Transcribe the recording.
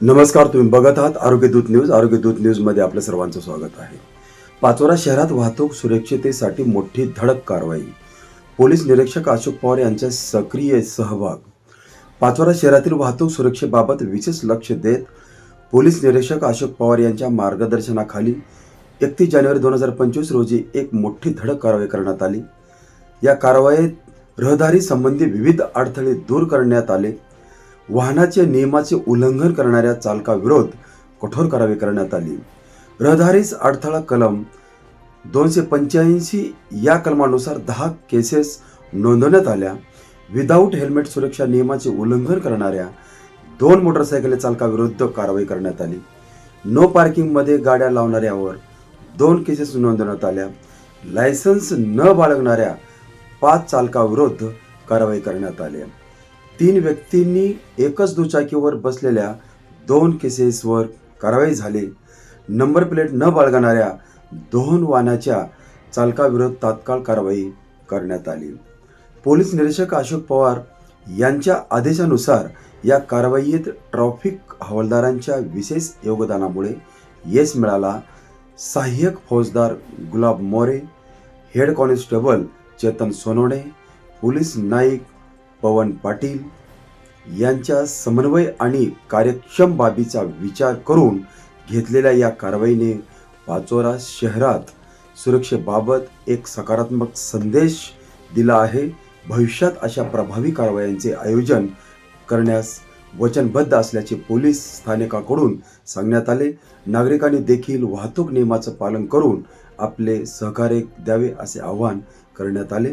नमस्कार तुम्ही बघत आहात आरोग्य दूत न्यूज. आरोग्य दूत न्यूजमध्ये आपलं सर्वांचं स्वागत आहे. पाचोरा शहरात वाहतूक सुरक्षितेसाठी मोठी धडक कारवाई. पोलीस निरीक्षक अशोक पवार यांचा सक्रिय सहभाग. पाचोरा शहरातील वाहतूक सुरक्षेबाबत विशेष लक्ष देत पोलीस निरीक्षक अशोक पवार यांच्या मार्गदर्शनाखाली एकतीस जानेवारी दोन हजार पंचवीस रोजी एक मोठी धडक कारवाई करण्यात आली. या कारवाईत रहदारी संबंधी विविध अडथळे दूर करण्यात आले. वाहनाचे नियमाचे उल्लंघन करणाऱ्या चालकाविरोध कठोर कारवाई करण्यात आली. रहदारीस अडथळा कलम दोनशे पंच्याऐंशी या कलमानुसार दहा केसेस नोंदवण्यात आल्या. विदाऊट हेल्मेट सुरक्षा नियमाचे उल्लंघन करणाऱ्या दोन मोटरसायकल चालकाविरुद्ध कारवाई करण्यात आली. नो पार्किंगमध्ये गाड्या लावणाऱ्यावर दोन केसेस नोंदवण्यात आल्या. लायसन्स न बाळगणाऱ्या पाच चालकाविरुद्ध कारवाई करण्यात आली. तीन व्यक्तींनी एकच दुचाकीवर बसलेल्या दोन केसेसवर कारवाई झाली. नंबर प्लेट न बाळगणाऱ्या दोन वाहनाच्या चालकाविरोधात तात्काळ कारवाई करण्यात आली. पोलीस निरीक्षक अशोक पवार यांच्या आदेशानुसार या कारवाईत ट्रॉफिक हवालदारांच्या विशेष योगदानामुळे यश मिळाला. सहाय्यक फौजदार Gulab More head constable Chetan Sonawane police Naik Pawan Patil यांच्या समन्वय आणि कार्यक्षम बाबीचा विचार करून घेतलेल्या या कारवाईने पाचोरा शहरात सुरक्षेबाबत एक सकारात्मक संदेश दिला आहे. भविष्यात अशा प्रभावी कारवायांचे आयोजन करण्यास वचनबद्ध असल्याचे पोलीस स्थानिकाकडून सांगण्यात आले. नागरिकांनी देखील वाहतूक नियमाचं पालन करून आपले सहकार्य द्यावे असे आवाहन करण्यात आले.